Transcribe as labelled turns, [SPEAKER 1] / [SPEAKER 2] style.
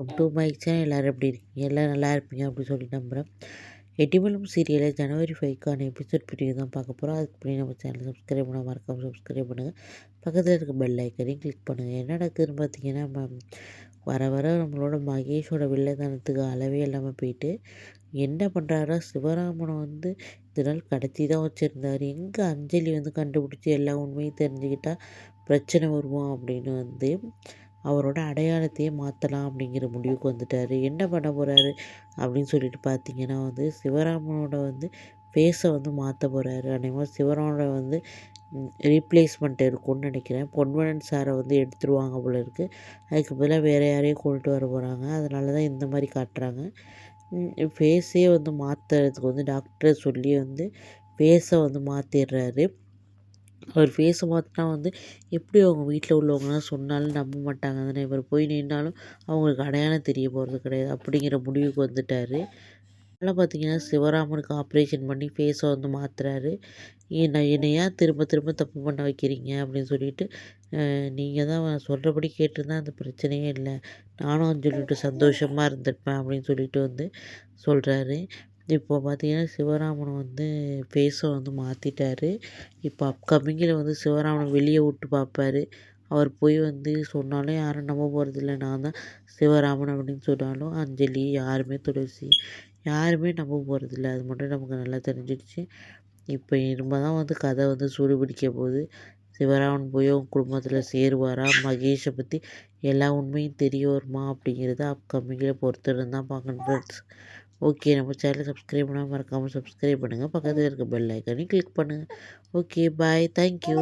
[SPEAKER 1] Welcome to my channel எல்லோரும் எப்படி இருக்கீங்க? எல்லோரும் நல்லா இருப்பீங்க அப்படின்னு சொல்லி நம்புகிறேன் எட்டிமலம் சீரியலில் ஜனவரி ஃபைவ்க்கான எபிசோட் பிடிவு தான் பார்க்க போகிறோம் அதுக்கு முன்னாடி நம்ம சேனல் சப்ஸ்கிரைப் பண்ண மறக்காமல் சப்ஸ்கிரைப் பண்ணுங்கள் பக்கத்தில் இருக்க பெல் ஐக்கனையும் கிளிக் பண்ணுங்கள் என்ன நடக்குதுன்னு பார்த்தீங்கன்னா நம்ம வர வர நம்மளோட மகேஷோட வில்லதனத்துக்கு அளவே இல்லாமல் போயிட்டு என்ன பண்ணுறாரா சிவராமனை வந்து இதனால் கடத்தி தான் வச்சுருந்தார். எங்கே அஞ்சலி வந்து கண்டுபிடிச்சி எல்லா உண்மையும் தெரிஞ்சுக்கிட்டால் பிரச்சனை வருவோம் அப்படின்னு வந்து அவரோட அடையாளத்தையே மாற்றலாம் அப்படிங்கிற முடிவுக்கு வந்துட்டார். என்ன பண்ண போகிறாரு அப்படின்னு சொல்லிட்டு பார்த்தீங்கன்னா வந்து சிவராமனோட வந்து ஃபேஸை வந்து மாற்ற போகிறாரு அதேமாதிரி சிவராமனோட வந்து ரீப்ளேஸ்மெண்ட் இருக்கும்னு நினைக்கிறேன். பொன்வனன் சாரை வந்து எடுத்துருவாங்க போல இருக்குது அதுக்கு பதிலாக வேறு யாரையும் கொண்டுட்டு வர போகிறாங்க அதனால தான் இந்த மாதிரி காட்டுறாங்க. ஃபேஸே வந்து மாற்றுறதுக்கு வந்து டாக்டரை சொல்லி வந்து ஃபேஸை வந்து மாற்றிடுறாரு அவர் ஃபேஸை பார்த்துட்டா வந்து எப்படி அவங்க வீட்டில் உள்ளவங்கலாம் சொன்னாலும் நம்ப மாட்டாங்க தானே. இவர் போய் நின்றாலும் அவங்களுக்கு அடையாளம் தெரிய போகிறது கிடையாது. அப்படிங்கிற முடிவுக்கு வந்துட்டார். அதனால் பார்த்தீங்கன்னா சிவராமனுக்கு ஆப்ரேஷன் பண்ணி ஃபேஸை வந்து மாற்றுறாரு என்னை என்னை ஏன் திரும்ப திரும்ப தப்பு பண்ண வைக்கிறீங்க? அப்படின்னு சொல்லிட்டு நீங்கள் தான் சொல்கிறபடி கேட்டிருந்தா அந்த பிரச்சனையே இல்லை. நானும் சொல்லிட்டு சந்தோஷமாக இருந்திருப்பேன் அப்படின்னு சொல்லிட்டு வந்து சொல்கிறாரு இப்போ பார்த்தீங்கன்னா சிவராமன் வந்து ஃபேஸை வந்து மாற்றிட்டாரு இப்போ அப்கமிங்கில் வந்து சிவராமனை வெளியே விட்டு பார்ப்பாரு அவர் போய் வந்து சொன்னாலும் யாரும் நம்ப போகிறதில்ல நான் தான் சிவராமன் அப்படின்னு சொன்னாலும் அஞ்சலி யாருமே துளசி யாருமே நம்ப போகிறதில்ல அது மட்டும் நமக்கு நல்லா தெரிஞ்சிடுச்சு. இப்போ இனிமேல் தான் வந்து கதை வந்து சூடு பிடிக்க போகுது. சிவராமன் போய் அவங்க குடும்பத்தில் சேருவாரா? மகேஷை பற்றி எல்லா உண்மையும் தெரிய வருமா அப்படிங்கிறத அப்கமிங்கில் பொறுத்திருந்து தான் பார்க்கணும் ஃப்ரெண்ட்ஸ் ஓகே நம்ம சேனலை சப்ஸ்கிரைப் பண்ணாமல் மறக்காமல் சப்ஸ்கிரைப் பண்ணுங்கள் பக்கத்தில் இருக்க பெல் ஐக்கானையும் கிளிக் பண்ணுங்கள் ஓகே பாய் தேங்க்யூ